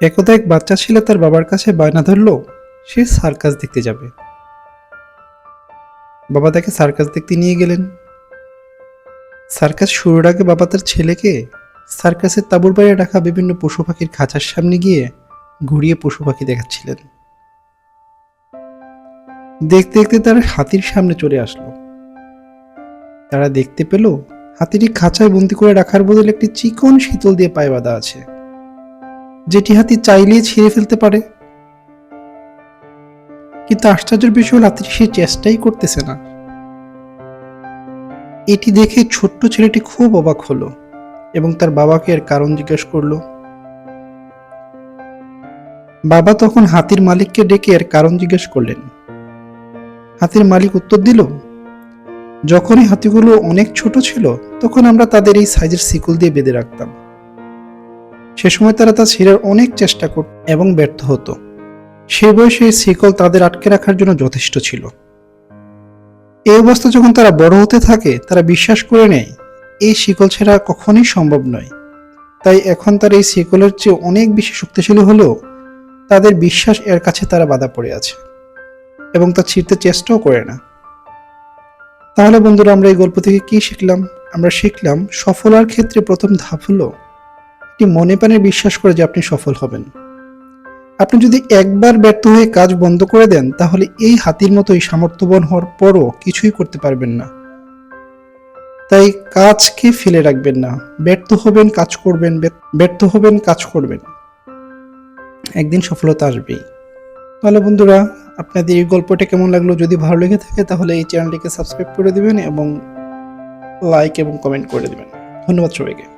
একদা এক বাচ্চা ছেলে তার বাবার কাছে বায়না ধরল, সে সার্কাস দেখতে যাবে। বাবা তাকে সার্কাস দেখতে নিয়ে গেলেন। সার্কাস শুরুর আগে বাবা তার ছেলেকে সার্কাসের তাঁবুর বাইরে রাখা বিভিন্ন পশু পাখির খাঁচার সামনে গিয়ে ঘুরিয়ে পশু পাখি দেখাচ্ছিলেন। দেখতে দেখতে তার হাতির সামনে চলে আসলো। তারা দেখতে পেল, হাতিটি খাঁচায় বন্দি করে রাখার বদলে একটি চিকন শীতল দিয়ে পায়ে বাঁধা আছে। যেটি হাতি চাইলেই ছিঁড়ে ফেলতে পারে। কিন্তু আশ্চর্যের বিষয় হাতিটি সে চেষ্টাই করতেছে না। এটি দেখে ছোট্ট ছেলেটি খুব অবাক হলো এবং তার বাবাকে এর কারণ জিজ্ঞেস করল। বাবা তখন হাতির মালিককে ডেকে এর কারণ জিজ্ঞেস করলেন। হাতির মালিক উত্তর দিল, যখনই হাতিগুলো অনেক ছোট ছিল, তখন আমরা তাদের এই সাইজের শিকল দিয়ে বেঁধে রাখতাম। সে সময় তারা তা ছিঁড়ার অনেক চেষ্টা করত এবং ব্যর্থ হতো। সে বয়সে শিকল তাদের আটকে রাখার জন্য যথেষ্ট ছিল। এই অবস্থা যখন তারা বড় হতে থাকে, তারা বিশ্বাস করে নেয়, এই শিকল ছাড়া কখনোই সম্ভব নয়। তাই এখন তার এই শিকলের চেয়ে অনেক বেশি শক্তিশালী হলেও তাদের বিশ্বাস এর কাছে তারা বাধা পড়ে আছে এবং তা ছিঁড়তে চেষ্টাও করে না। তাহলে বন্ধুরা, আমরা এই গল্প থেকে কি শিখলাম? আমরা শিখলাম সফল হওয়ার ক্ষেত্রে প্রথম ধাপ হলো একটি মনে প্রাণে বিশ্বাস করে যে আপনি সফল হবেন। আপনি যদি একবার ব্যর্থ হয়ে কাজ বন্ধ করে দেন, তাহলে এই হাতির মতোই সামর্থ্যবান হওয়ার পরও কিছুই করতে পারবেন না। তাই কাজকে ফেলে রাখবেন না। ব্যর্থ হবেন, কাজ করবেন ব্যর্থ হবেন, কাজ করবেন। একদিন সফলতা আসবেই। তাহলে বন্ধুরা, আপনাদের এই গল্পটা কেমন লাগল? যদি ভালো লেগে থাকে, তাহলে এই চ্যানেলটিকে সাবস্ক্রাইব করে দিবেন এবং লাইক এবং কমেন্ট করে দিবেন। ধন্যবাদ সবাইকে।